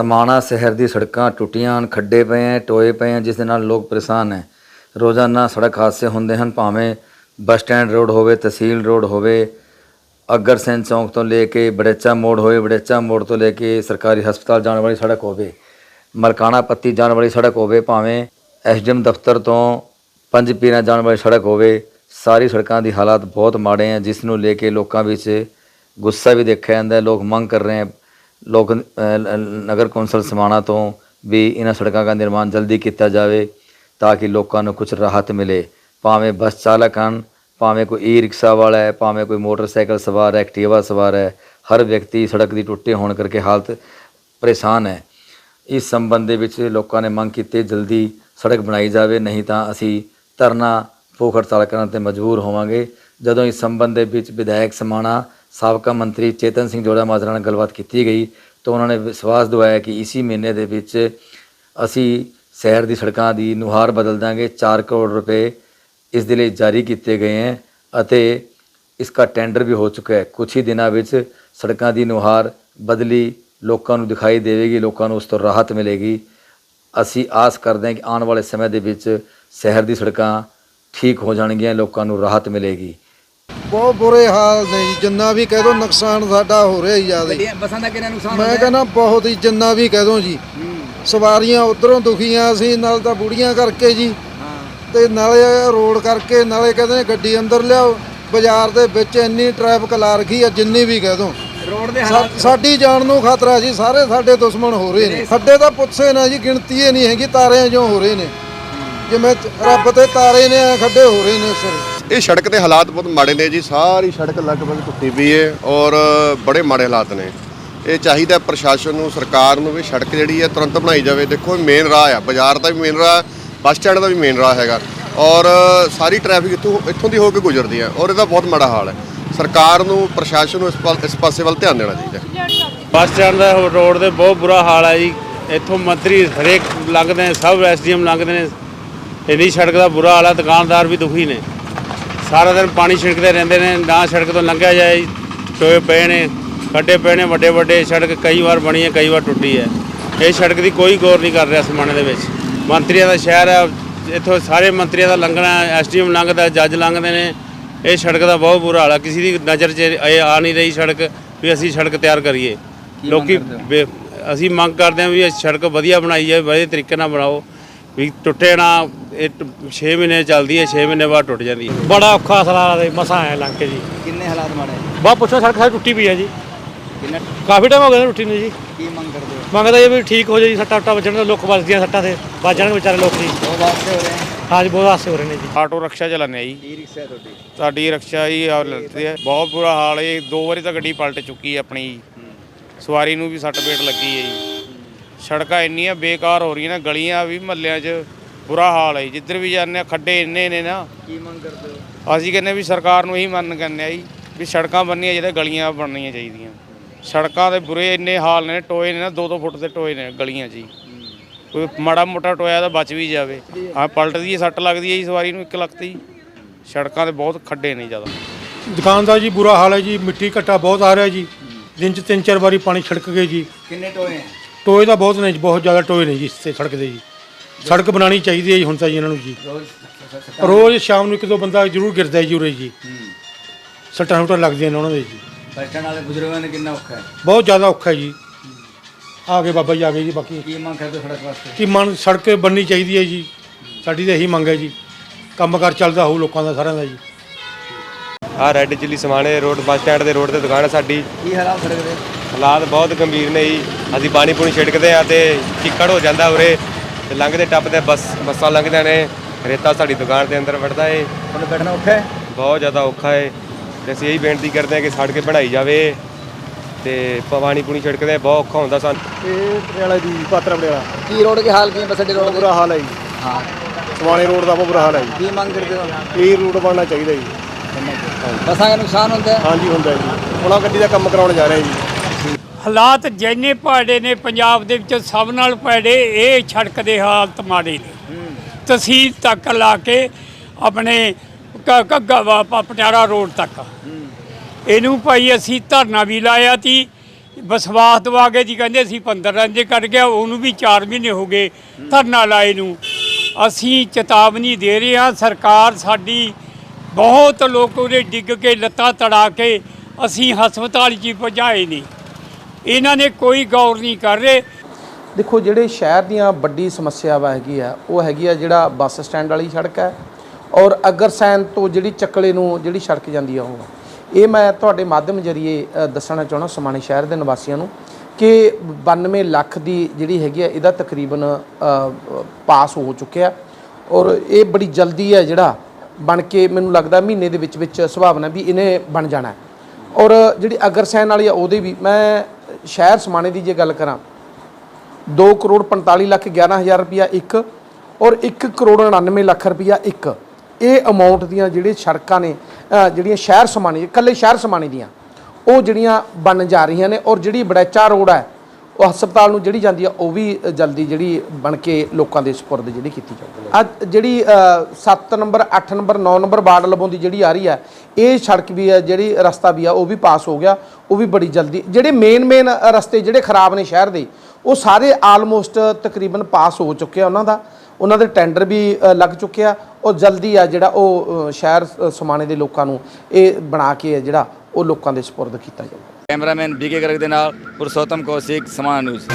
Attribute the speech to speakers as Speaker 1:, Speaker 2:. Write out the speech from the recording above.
Speaker 1: ਸਮਾਣਾ ਸ਼ਹਿਰ ਦੀ ਸੜਕਾਂ ਟੁੱਟੀਆਂ ਹਨ, ਖੱਡੇ ਪਏ ਹੈ, ਟੋਏ ਪਏ ਹੈ, ਜਿਸ ਦੇ ਨਾਲ ਲੋਕ ਪਰੇਸ਼ਾਨ ਹੈ। ਰੋਜ਼ਾਨਾ ਸੜਕ ਹਾਦਸੇ ਹੁੰਦੇ ਹਨ, ਭਾਵੇਂ ਬੱਸ ਸਟੈਂਡ ਰੋਡ ਹੋਵੇ, ਤਹਿਸੀਲ ਰੋਡ ਹੋਵੇ ਅਗਰਸੈਨ ਚੌਂਕ ਤੋਂ ਲੈ ਕੇ ਬੜੇਚਾ ਮੋੜ ਹੋਵੇ, ਬੜੇਚਾ ਮੋੜ ਤੋਂ ਲੈ ਕੇ ਸਰਕਾਰੀ ਹਸਪਤਾਲ ਜਾਣ ਵਾਲੀ ਸੜਕ ਹੋਵੇ, ਮਲਕਾਣਾ ਪੱਤੀ ਜਾਣ ਵਾਲੀ ਸੜਕ ਹੋਵੇ, ਭਾਵੇਂ ਐਸਡੀਐਮ ਦਫ਼ਤਰ ਤੋਂ ਪੰਜ ਪੀਰਾਂ ਜਾਣ ਵਾਲੀ ਸੜਕ ਹੋਵੇ, ਸਾਰੀ ਸੜਕਾਂ ਦੀ ਹਾਲਾਤ ਬਹੁਤ ਮਾੜੇ ਹੈ, ਜਿਸ ਨੂੰ ਲੈ ਕੇ ਲੋਕਾਂ ਵਿੱਚ ਗੁੱਸਾ ਵੀ ਦੇਖਿਆ ਜਾਂਦਾ ਲੋਕ ਮੰਗ ਕਰ ਰਹੇ ਹੈ। ਲੋਕ ਨਗਰ ਕੌਂਸਲ ਸਮਾਣਾ ਤੋਂ ਵੀ ਇਹਨਾਂ ਸੜਕਾਂ ਦਾ ਨਿਰਮਾਣ ਜਲਦੀ ਕੀਤਾ ਜਾਵੇ ਤਾਂ ਕਿ ਲੋਕਾਂ ਨੂੰ ਕੁਝ ਰਾਹਤ ਮਿਲੇ। ਭਾਵੇਂ ਬੱਸ ਚਾਲਕ ਹਨ, ਭਾਵੇਂ ਕੋਈ ਈ ਰਿਕਸ਼ਾ ਵਾਲਾ ਹੈ, ਭਾਵੇਂ ਕੋਈ ਮੋਟਰਸਾਈਕਲ ਸਵਾਰ ਹੈ, ਐਕਟਿਵਾ ਸਵਾਰ ਹੈ, ਹਰ ਵਿਅਕਤੀ ਸੜਕ ਦੀ ਟੁੱਟੇ ਹੋਣ ਕਰਕੇ ਹਾਲਤ ਪਰੇਸ਼ਾਨ ਹੈ। ਇਸ ਸੰਬੰਧ ਦੇ ਵਿੱਚ ਲੋਕਾਂ ਨੇ ਮੰਗ ਕੀਤੀ ਜਲਦੀ ਸੜਕ ਬਣਾਈ ਜਾਵੇ, ਨਹੀਂ ਤਾਂ ਅਸੀਂ ਧਰਨਾ ਭੁੱਖ ਹੜਤਾਲ ਕਰਨ ਤੇ ਮਜਬੂਰ ਹੋਵਾਂਗੇ। ਜਦੋਂ ਇਸ ਸੰਬੰਧ ਦੇ ਵਿੱਚ ਵਿਧਾਇਕ ਸਮਾਣਾ ਸਾਬਕਾ ਮੰਤਰੀ ਚੇਤਨ ਸਿੰਘ ਜੋੜਾ ਮਾਜਰਾ ਨਾਲ ਗੱਲਬਾਤ ਕੀਤੀ ਗਈ ਤਾਂ ਉਹਨਾਂ ਨੇ ਵਿਸ਼ਵਾਸ ਦਿਵਾਇਆ ਕਿ ਇਸੀ ਮਹੀਨੇ ਦੇ ਵਿੱਚ ਅਸੀਂ ਸ਼ਹਿਰ ਦੀ ਸੜਕਾਂ ਦੀ ਨੁਹਾਰ ਬਦਲ ਦਾਂਗੇ। 4 ਕਰੋੜ ਰੁਪਏ ਇਸ ਦੇ ਲਈ ਜਾਰੀ ਕੀਤੇ ਗਏ ਹੈ ਅਤੇ ਇਸ ਦਾ ਟੈਂਡਰ ਵੀ ਹੋ ਚੁੱਕਾ ਹੈ। ਕੁਝ ਹੀ ਦਿਨਾਂ ਵਿੱਚ ਸੜਕਾਂ ਦੀ ਨੁਹਾਰ ਬਦਲੀ ਲੋਕਾਂ ਨੂੰ ਦਿਖਾਈ ਦੇਵੇਗੀ, ਲੋਕਾਂ ਨੂੰ ਉਸ ਤੋਂ ਰਾਹਤ ਮਿਲੇਗੀ। ਅਸੀਂ ਆਸ ਕਰਦੇ ਹਾਂ ਕਿ ਆਉਣ ਵਾਲੇ ਸਮੇਂ ਦੇ ਵਿੱਚ ਸ਼ਹਿਰ ਦੀ ਸੜਕਾਂ ਠੀਕ ਹੋ ਜਾਣਗੀਆਂ, ਲੋਕਾਂ ਨੂੰ ਰਾਹਤ ਮਿਲੇਗੀ।
Speaker 2: ਬਹੁਤ ਬੁਰੇ ਹਾਲ ਨੇ ਜੀ ਜਿੰਨਾ ਵੀ ਕਹਿ ਦੋ ਨੁਕਸਾਨ ਸਾਡਾ ਹੋ ਰਿਹਾ ਜ਼ਿਆਦਾ।
Speaker 1: ਬੱਸਾਂ ਦਾ ਕਿੰਨਾ ਨੁਕਸਾਨ
Speaker 2: ਮੈਂ ਕਹਿੰਦਾ ਬਹੁਤ ਹੀ ਜਿੰਨਾ ਵੀ ਕਹਿ ਦੋ ਜੀ। ਸਵਾਰੀਆਂ ਉਧਰੋਂ ਦੁਖੀਆਂ ਸੀ ਨਾਲ ਤਾਂ ਬੁੜੀਆਂ ਕਰਕੇ ਜੀ। ਤੇ ਨਾਲੇ ਰੋਡ ਕਰਕੇ ਨਾਲੇ ਕਹਿੰਦੇ ਗੱਡੀ ਅੰਦਰ ਲਿਆਓ। ਬਾਜ਼ਾਰ ਦੇ ਵਿੱਚ ਇੰਨੀ ਟ੍ਰੈਫਿਕ ਲਾ ਰੱਖੀ ਆ ਜਿੰਨੀ ਵੀ ਕਹਿ ਦੋ।
Speaker 1: ਰੋਡ ਦੇ
Speaker 2: ਸਾ- ਸਾਡੀ ਜਾਨ ਨੂੰ ਖਤਰਾ ਜੀ ਸਾਰੇ ਸਾਡੇ ਦੁਸ਼ਮਣ ਹੋ ਰਹੇ ਨੇ। ਖੱਡੇ ਤਾਂ ਪੁੱਛੇ ਨਾ ਜੀ ਗਿਣਤੀ ਹੀ ਨਹੀਂ ਹੈਗੀ ਤਾਰੇ ਜੋ ਹੋ ਰਹੇ ਨੇ। ਜਿਵੇਂ ਰੱਬ ਤੇ ਤਾਰੇ ਨੇ ਖੱਡੇ ਹੋ ਰਹੇ ਨੇ ਸਿਰ।
Speaker 3: ਇਹ ਸੜਕ ਦੇ ਹਾਲਾਤ ਬਹੁਤ ਮਾੜੇ ਨੇ ਜੀ। ਸਾਰੀ ਸੜਕ ਲਗਭਗ ਟੁੱਟੀ ਪਈ ਹੈ ਔਰ ਬੜੇ ਮਾੜੇ ਹਾਲਾਤ ਨੇ। ਇਹ ਚਾਹੀਦਾ ਪ੍ਰਸ਼ਾਸਨ ਨੂੰ, ਸਰਕਾਰ ਨੂੰ ਵੀ ਸੜਕ ਜਿਹੜੀ ਹੈ ਤੁਰੰਤ ਬਣਾਈ ਜਾਵੇ। ਦੇਖੋ ਮੇਨ ਰਾਹ ਆ। ਬਾਜ਼ਾਰ ਦਾ ਵੀ ਮੇਨ ਰਾਹ, ਬੱਸ ਸਟੈਂਡ ਦਾ ਵੀ ਮੇਨ ਰਾਹ ਹੈਗਾ। ਔਰ ਸਾਰੀ ਟ੍ਰੈਫਿਕ ਇੱਥੋਂ ਇੱਥੋਂ ਦੀ ਹੋ ਕੇ ਗੁਜ਼ਰਦੀ ਹੈ ਔਰ ਇਹਦਾ ਬਹੁਤ ਮਾੜਾ ਹਾਲ ਹੈ। ਸਰਕਾਰ ਨੂੰ, ਪ੍ਰਸ਼ਾਸਨ ਨੂੰ ਇਸ ਪਾ- ਇਸ ਪਾਸੇ ਵੱਲ ਧਿਆਨ ਦੇਣਾ ਚਾਹੀਦਾ
Speaker 4: ਬੱਸ ਸਟੈਂਡ ਦਾ ਰੋਡ ਦੇ ਬਹੁਤ ਬੁਰਾ ਹਾਲ ਹੈ ਜੀ। ਇੱਥੋਂ ਮੰਤਰੀ ਹਰੇਕ ਲੰਘਦੇ ਨੇ, ਸਭ ਐਸਡੀਐਮ ਲੰਘਦੇ ਨੇ। ਇੰਨੀ ਸੜਕ ਦਾ ਬੁਰਾ ਹਾਲ ਹੈ, ਦੁਕਾਨਦਾਰ ਵੀ ਦੁਖੀ ਨੇ। ਸਾਰਾ ਦਿਨ ਪਾਣੀ ਛਿੜਕਦੇ ਰਹਿੰਦੇ ਨੇ ਨਾ ਸੜਕ ਤੋਂ ਲੰਘਿਆ ਜਾਏ ਟੋਏ ਪਏ ਨੇ ਖੱਡੇ ਪਏ ਨੇ ਵੱਡੇ ਵੱਡੇ ਸੜਕ ਕਈ ਵਾਰ ਬਣੀ ਹੈ ਕਈ ਵਾਰ ਟੁੱਟੀ ਹੈ। ਇਹ ਸੜਕ ਦੀ ਕੋਈ ਗੌਰ ਨਹੀਂ ਕਰ ਰਿਹਾ ਸਮਾਣੇ ਦੇ ਵਿੱਚ। ਮੰਤਰੀਆਂ ਦਾ ਸ਼ਹਿਰ ਹੈ ਇੱਥੋਂ ਸਾਰੇ ਮੰਤਰੀਆਂ ਦਾ ਲੰਘਣਾ ਐਸਡੀਐਮ ਲੰਘਦਾ ਜੱਜ ਲੰਘਦੇ ਨੇ ਇਹ ਸੜਕ ਦਾ ਬਹੁਤ ਬੁਰਾ ਹਾਲ ਹੈ ਕਿਸੇ ਦੀ ਨਜ਼ਰ 'ਚ ਇਹ ਆ ਨਹੀਂ ਰਹੀ ਸੜਕ ਵੀ ਅਸੀਂ ਸੜਕ ਤਿਆਰ ਕਰੀਏ। ਲੋਕੀ ਅਸੀਂ ਮੰਗ ਕਰਦੇ ਹਾਂ ਵੀ ਇਹ ਸੜਕ ਵਧੀਆ ਬਣਾਈ ਜਾਵੇ ਵਧੀਆ ਤਰੀਕੇ ਨਾਲ ਬਣਾਓ ਵੀ ਟੁੱਟੇ ਨਾ ਇਹ 6 ਮਹੀਨੇ ਚੱਲਦੀ ਹੈ 6 ਮਹੀਨੇ ਬਾਅਦ ਟੁੱਟ ਜਾਂਦੀ ਹੈ।
Speaker 5: ਬੜਾ ਔਖਾ ਸਲਾਹ ਦੇ ਮਸਾਂ ਆਇਆ ਲੰਘ ਕੇ ਜੀ।
Speaker 1: ਕਿੰਨੇ ਹਾਲਾਤ ਮਾੜੇ
Speaker 5: ਬਾ ਪੁੱਛੋ ਸੜਕ ਸਾਰੀ ਟੁੱਟੀ ਪਈ ਆ ਜੀ।
Speaker 1: ਕਿੰਨਾ
Speaker 5: ਕਾਫੀ ਟਾਈਮ ਹੋ ਗਿਆ ਟੁੱਟੀ ਨੂੰ ਜੀ।
Speaker 1: ਕੀ ਮੰਗ ਕਰਦੇ ਹੋ?
Speaker 5: ਮੰਗਦਾ ਇਹ ਵੀ ਠੀਕ ਹੋ ਜੀ ਸੱਟਾ ਉੱਟਾ ਵੱਜਣ ਦੇ ਲੋਕ ਵੱਜਦੀਆਂ ਸੱਟਾਂ ਤੇ ਵੱਜ ਜਾਣਗੇ ਵਿਚਾਰੇ ਲੋਕ ਜੀ।
Speaker 1: ਬਹੁਤ ਹਾਦਸੇ ਹੋ ਰਹੇ ਹਨ
Speaker 5: ਹਾਂਜੀ ਬਹੁਤ ਹਾਸੇ ਹੋ ਰਹੇ ਨੇ ਜੀ।
Speaker 4: ਆਟੋ ਰਿਕਸ਼ਾ ਚਲਾਉਂਦੇ ਆ ਜੀ।
Speaker 1: ਈ ਰਿਕਸ਼ਾ ਤੁਹਾਡੀ?
Speaker 4: ਸਾਡੀ ਰਿਕਸ਼ਾ ਜੀ ਆ ਲੱਤੀ ਹੈ। ਬਹੁਤ ਬੁਰਾ ਹਾਲ ਹੈ। ਦੋ ਵਾਰੀ ਤਾਂ ਗੱਡੀ ਪਲਟ ਚੁੱਕੀ ਹੈ ਆਪਣੀ ਜੀ। ਸਵਾਰੀ ਨੂੰ ਵੀ ਸੱਟ ਪੇਟ ਲੱਗੀ ਹੈ ਜੀ। ਸੜਕਾਂ ਇੰਨੀਆਂ ਬੇਕਾਰ ਹੋ ਰਹੀਆਂ ਨੇ ਗਲੀਆਂ ਵੀ ਮਹੱਲਿਆਂ 'ਚ ਬੁਰਾ ਹਾਲ ਹੈ ਜੀ। ਜਿੱਧਰ ਵੀ ਜਾਂਦੇ ਹਾਂ ਖੱਡੇ ਇੰਨੇ ਨੇ ਨਾ।
Speaker 1: ਕੀ ਮੰਗ ਕਰਦੇ ਹੋ?
Speaker 4: ਅਸੀਂ ਕਹਿੰਦੇ ਵੀ ਸਰਕਾਰ ਨੂੰ ਇਹੀ ਮੰਨ ਕਹਿੰਦੇ ਆ ਜੀ ਵੀ ਸੜਕਾਂ ਬਣਨੀਆਂ ਚਾਹੀਦੀਆਂ ਗਲੀਆਂ ਬਣਨੀਆਂ ਚਾਹੀਦੀਆਂ। ਸੜਕਾਂ ਦੇ ਬੁਰੇ ਇੰਨੇ ਹਾਲ ਨੇ ਟੋਏ ਨੇ ਨਾ 2-2 ਫੁੱਟ ਦੇ ਟੋਏ ਨੇ ਗਲੀਆਂ 'ਚ ਜੀ। ਕੋਈ ਮਾੜਾ ਮੋਟਾ ਟੋਇਆ ਤਾਂ ਬਚ ਵੀ ਜਾਵੇ। ਆ ਪਲਟਦੀ ਹੈ ਸੱਟ ਲੱਗਦੀ ਹੈ ਜੀ ਸਵਾਰੀ ਨੂੰ ਇੱਕ ਲੱਖ ਤੇ ਜੀ ਸੜਕਾਂ ਤੇ ਬਹੁਤ ਖੱਡੇ ਨੇ ਜ਼ਿਆਦਾ।
Speaker 5: ਦੁਕਾਨਦਾਰ ਜੀ ਬੁਰਾ ਹਾਲ ਹੈ ਜੀ ਮਿੱਟੀ ਘੱਟਾ ਬਹੁਤ ਆ ਰਿਹਾ ਜੀ। ਦਿਨ ਚ ਤਿੰਨ ਚਾਰ ਵਾਰੀ ਪਾਣੀ ਛਿੜਕ ਗਏ ਜੀ।
Speaker 1: ਕਿੰਨੇ ਟੋਏ ਹੈ
Speaker 5: ਟੋਏ ਤਾਂ ਬਹੁਤ ਨੇ ਜੀ ਬਹੁਤ ਜ਼ਿਆਦਾ ਟੋਏ ਨੇ ਜੀ ਇਸ ਤੇ ਸੜਕ ਦੇ ਜੀ। ਸੜਕ ਬਣਾਉਣੀ ਚਾਹੀਦੀ ਹੈ ਜੀ ਹੁਣ ਤਾਂ ਜੀ ਇਹਨਾਂ ਨੂੰ ਜੀ।
Speaker 1: ਰੋਜ਼
Speaker 5: ਸ਼ਾਮ ਨੂੰ ਇੱਕ ਦੋ ਬੰਦਾ ਜ਼ਰੂਰ ਗਿਰਦਾ ਹੈ ਜੀ ਉਰੇ ਜੀ। ਸੱਟਾਂ ਸੁੱਟਾਂ ਲੱਗਦੀਆਂ ਨੇ ਉਹਨਾਂ ਦੇ ਜੀ।
Speaker 1: ਸਟੈਂਡ ਵਾਲੇ ਬਜ਼ੁਰਗਾਂ ਨੇ ਕਿੰਨਾ ਔਖਾ ਹੈ?
Speaker 5: ਬਹੁਤ ਜ਼ਿਆਦਾ ਔਖਾ ਹੈ ਜੀ। ਆ ਗਏ ਬਾਬਾ ਜੀ ਆ ਗਏ ਜੀ ਬਾਕੀ
Speaker 1: ਕੀ ਮੰਗ ਕਰਦੇ ਹੋ ਸੜਕ ਵਾਸਤੇ?
Speaker 5: ਕਿ ਮਨ ਸੜਕ ਬਣਨੀ ਚਾਹੀਦੀ ਹੈ ਜੀ। ਸਾਡੀ ਤਾਂ ਇਹੀ ਮੰਗ ਹੈ ਜੀ। ਕੰਮਕਾਰ ਚੱਲਦਾ ਹੋਊ ਲੋਕਾਂ ਦਾ ਸਾਰਿਆਂ ਦਾ ਜੀ।
Speaker 6: ਆ ਰੈੱਡ ਚਿੱਲੀ ਸਮਾਣੇ ਰੋਡ ਬੱਸ ਸਟੈਂਡ ਦੇ ਰੋਡ ਤੇ ਦੁਕਾਨ ਹੈ ਸਾਡੀ।
Speaker 1: ਕੀ ਹਾਲਾਤ ਸੜਕ ਦੇ?
Speaker 6: ਹਾਲਾਤ ਬਹੁਤ ਗੰਭੀਰ ਨੇ ਜੀ। ਅਸੀਂ ਪਾਣੀ ਪੂਣੀ ਛਿੜਕਦੇ ਆ ਤੇ ਚਿੱਕੜ ਹੋ ਜਾਂਦਾ ਉਰੇ। ਤੇ ਲੰਘਦੇ ਟੱਪਦੇ ਬੱਸ ਬੱਸਾਂ ਲੰਘਦੀਆਂ ਨੇ। ਰੇਤਾ ਸਾਡੀ ਦੁਕਾਨ ਦੇ ਅੰਦਰ ਵੜਦਾ ਏ।
Speaker 1: ਤੁਹਾਨੂੰ ਬੈਠਣਾ ਔਖਾ ਹੈ
Speaker 6: ਬਹੁਤ ਜ਼ਿਆਦਾ ਔਖਾ ਏ। ਤੇ ਅਸੀਂ ਇਹੀ ਬੇਨਤੀ ਕਰਦੇ ਹਾਂ ਕਿ ਸੜਕ ਬਣਾਈ ਜਾਵੇ। ਤੇ ਪਾਣੀ ਪੂਣੀ ਛਿੜਕਦੇ ਬਹੁਤ ਔਖਾ ਹੁੰਦਾ ਸਾਨੂੰ।
Speaker 2: ਇਹ ਪਟਿਆਲਾ ਦੀ ਪਾਤਰਾ ਪਟਿਆਲਾ।
Speaker 1: ਕੀ ਰੋਡ ਕੇ ਹਾਲ ਕੀ ਹੈ ਬੱਸ ਅੱਡੇ ਰੋਡ ਦੇ
Speaker 2: ਬੁਰਾ ਹਾਲ ਹੈ ਜੀ।
Speaker 1: ਹਾਂ।
Speaker 2: ਸਵਾਣੇ ਰੋਡ ਦਾ ਬਹੁਤ ਬੁਰਾ ਹਾਲ ਹੈ ਜੀ।
Speaker 1: ਕੀ ਮੰਗ ਕਰਦੇ ਹੋ?
Speaker 2: ਇਹ ਰੂਟ ਬਣਨਾ ਚਾਹੀਦਾ ਜੀ।
Speaker 1: ਬੱਸਾਂ ਦਾ ਨੁਕਸਾਨ ਹੁੰਦਾ ਹੈ?
Speaker 2: ਹਾਂਜੀ ਹੁੰਦਾ ਜੀ। ਉਹਨਾਂ ਗੱਡੀ ਦਾ ਕੰਮ ਕਰਾਉਣ ਜਾ ਰਹੇ ਜੀ।
Speaker 7: ਹਾਲਾਤ ਜਿੰਨੇ ਭੈੜੇ ਨੇ, ਪੰਜਾਬ ਦੇ ਵਿੱਚ ਸਭ ਨਾਲ ਭੈੜੇ, ਇਹ ਸੜਕ ਦੇ ਹਾਲਤ ਮਾੜੇ ਨੇ। ਤਹਿਸੀਲ ਤੱਕ ਲਾ ਕੇ ਆਪਣੇ ਕ- ਘੱਗਾ ਵਾ- ਪਟਿਆਲਾ ਰੋਡ ਤੱਕ। ਇਹਨੂੰ ਭਾਈ ਅਸੀਂ ਧਰਨਾ ਵੀ ਲਾਇਆ ਤੀ ਵਿਸ਼ਵਾਸ ਦਵਾ ਕੇ ਜੀ ਕਹਿੰਦੇ ਅਸੀਂ 15 ਦਿਨ ਜੇ ਕੱਢ ਗਿਆ, ਉਹਨੂੰ ਵੀ 4 ਮਹੀਨੇ ਹੋ ਗਏ ਧਰਨਾ ਲਾਏ ਨੂੰ। ਅਸੀਂ ਚੇਤਾਵਨੀ ਦੇ ਰਹੇ ਹਾਂ, ਸਰਕਾਰ ਸਾਡੀ ਬਹੁਤ ਲੋਕ ਉਹਦੇ ਡਿੱਗ ਕੇ, ਲੱਤਾਂ ਤੜਾ ਕੇ ਅਸੀਂ ਹਸਪਤਾਲ 'ਚ ਹੀ ਪਹੁੰਚਾਏ ਨਹੀਂ ਇਹਨਾਂ ਨੇ ਕੋਈ ਗੌਰ ਨਹੀਂ ਕਰ ਰਹੇ।
Speaker 8: ਦੇਖੋ, ਜਿਹੜੇ ਸ਼ਹਿਰ ਦੀਆਂ ਵੱਡੀ ਸਮੱਸਿਆਵਾਂ ਹੈਗੀ ਆ, ਉਹ ਹੈਗੀ ਆ ਜਿਹੜਾ ਬੱਸ ਸਟੈਂਡ ਵਾਲੀ ਸੜਕ ਹੈ ਔਰ ਅਗਰਸੈਨ ਤੋਂ ਜਿਹੜੀ ਚੱਕਲੇ ਨੂੰ ਜਿਹੜੀ ਸੜਕ ਜਾਂਦੀ ਆ ਉਹ। ਇਹ ਮੈਂ ਤੁਹਾਡੇ ਮਾਧਿਅਮ ਜਰੀਏ ਦੱਸਣਾ ਚਾਹਣਾ ਸਮਾਣੇ ਸ਼ਹਿਰ ਦੇ ਨਿਵਾਸੀਆਂ ਨੂੰ ਕਿ 92 ਲੱਖ ਦੀ ਜਿਹੜੀ ਹੈਗੀ ਆ, ਇਹਦਾ ਤਕਰੀਬਨ ਪਾਸ ਹੋ ਚੁੱਕਿਆ। ਔਰ ਇਹ ਬੜੀ ਜਲਦੀ ਹੈ ਜਿਹੜਾ ਬਣ ਕੇ ਮੈਨੂੰ ਲੱਗਦਾ ਮਹੀਨੇ ਦੇ ਵਿੱਚ ਵਿੱਚ ਸੁਭਾਵਨਾ ਵੀ ਇਹਨੇ ਬਣ ਜਾਣਾ। ਔਰ ਜਿਹੜੀ ਅਗਰਸੈਨ ਵਾਲੀ ਆ, ਉਹਦੇ ਵੀ ਮੈਂ ਸ਼ਹਿਰ ਸਮਾਣੇ ਦੀ ਜੇ ਗੱਲ ਕਰਾਂ 2 ਕਰੋੜ 45 ਲੱਖ 11 ਹਜ਼ਾਰ ਰੁਪਇਆ ਇੱਕ ਔਰ 1 ਕਰੋੜ 99 ਲੱਖ ਰੁਪਇਆ ਇੱਕ। ਇਹ ਅਮਾਉਂਟ ਦੀਆਂ ਜਿਹੜੇ ਸੜਕਾਂ ਨੇ ਜਿਹੜੀਆਂ ਸ਼ਹਿਰ ਸਮਾਣੇ ਇਕੱਲੇ ਸ਼ਹਿਰ ਸਮਾਣੇ ਦੀਆਂ, ਉਹ ਜਿਹੜੀਆਂ ਬਣ ਜਾ ਰਹੀਆਂ ਨੇ ਔਰ ਜਿਹੜੀ ਬੜੈਚਾ ਰੋਡ ਹੈ ਉਹ ਹਸਪਤਾਲ ਨੂੰ ਜਿਹੜੀ ਜਾਂਦੀ ਆ, ਉਹ ਵੀ ਜਲਦੀ ਜਿਹੜੀ ਬਣ ਕੇ ਲੋਕਾਂ ਦੇ ਸਪੁਰਦ ਜਿਹੜੀ ਕੀਤੀ ਜਾਊਗੀ ਅੱਜ ਜਿਹੜੀ 7 ਨੰਬਰ 8 ਨੰਬਰ 9 ਨੰਬਰ ਵਾਰਡ ਲਬੋਂ ਦੀ ਜਿਹੜੀ ਆ ਰਹੀ ਹੈ ਇਹ ਸੜਕ ਵੀ ਆ, ਜਿਹੜੀ ਰਸਤਾ ਵੀ ਆ, ਉਹ ਵੀ ਪਾਸ ਹੋ ਗਿਆ, ਉਹ ਵੀ ਬੜੀ ਜਲਦੀ। ਜਿਹੜੇ ਮੇਨ ਮੇਨ ਰਸਤੇ ਜਿਹੜੇ ਖਰਾਬ ਨੇ ਸ਼ਹਿਰ ਦੇ, ਉਹ ਸਾਰੇ ਆਲਮੋਸਟ ਤਕਰੀਬਨ ਪਾਸ ਹੋ ਚੁੱਕੇ ਆ ਉਹਨਾਂ ਦਾ। ਉਹਨਾਂ ਦੇ ਟੈਂਡਰ ਵੀ ਲੱਗ ਚੁੱਕੇ ਆ। ਉਹ ਜਲਦੀ ਆ ਜਿਹੜਾ ਉਹ ਸ਼ਹਿਰ ਸਮਾਣੇ ਦੇ ਲੋਕਾਂ ਨੂੰ ਇਹ ਬਣਾ ਕੇ ਹੈ ਜਿਹੜਾ ਉਹ ਲੋਕਾਂ ਦੇ ਸਪੁਰਦ ਕੀਤਾ ਜਾਊਗਾ।
Speaker 1: ਕੈਮਰਾਮੈਨ ਬੀਕੇ ਗਰਗ ਦੇ ਨਾਲ ਪੁਰਸ਼ੋਤਮ ਕੌਸ਼ਿਕ, ਸਮਾਨ ਨਿਊਜ਼।